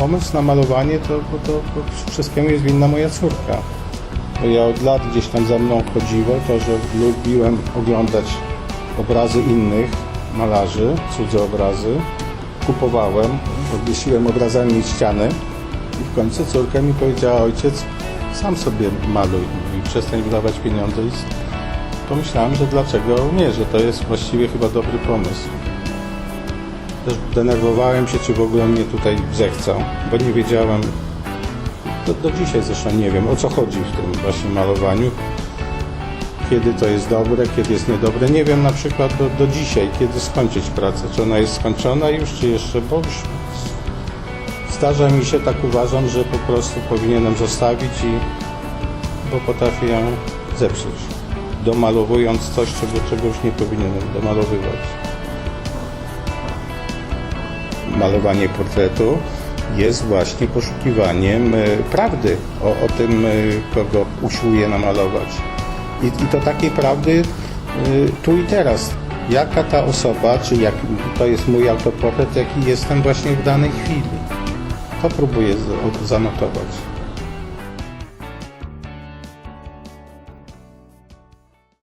pomysł na malowanie to, to, to, wszystkiemu jest winna moja córka. Bo ja od lat gdzieś tam za mną chodziło, to że lubiłem oglądać obrazy innych malarzy, cudze obrazy. Kupowałem, obwiesiłem obrazami ściany i w końcu córka mi powiedziała, ojciec, sam sobie maluj i przestań wydawać pieniądze. I pomyślałem, że dlaczego nie, że to jest właściwie chyba dobry pomysł. Denerwowałem się, czy w ogóle mnie tutaj zechcą, bo nie wiedziałem, do, do dzisiaj zresztą nie wiem, o co chodzi w tym właśnie malowaniu. Kiedy to jest dobre, kiedy jest niedobre. Nie wiem na przykład do, do dzisiaj, kiedy skończyć pracę. Czy ona jest skończona już, czy jeszcze, bo już zdarza mi się, tak uważam, że po prostu powinienem zostawić i bo potrafię ją zepsuć. Domalowując coś, czego, czego już nie powinienem domalowywać. Malowanie portretu jest właśnie poszukiwaniem e, prawdy o, o tym, e, kogo usiłuję namalować. I, I to takiej prawdy e, tu i teraz. Jaka ta osoba, czy jak to jest mój autoportret, jaki jestem właśnie w danej chwili. To próbuję zanotować.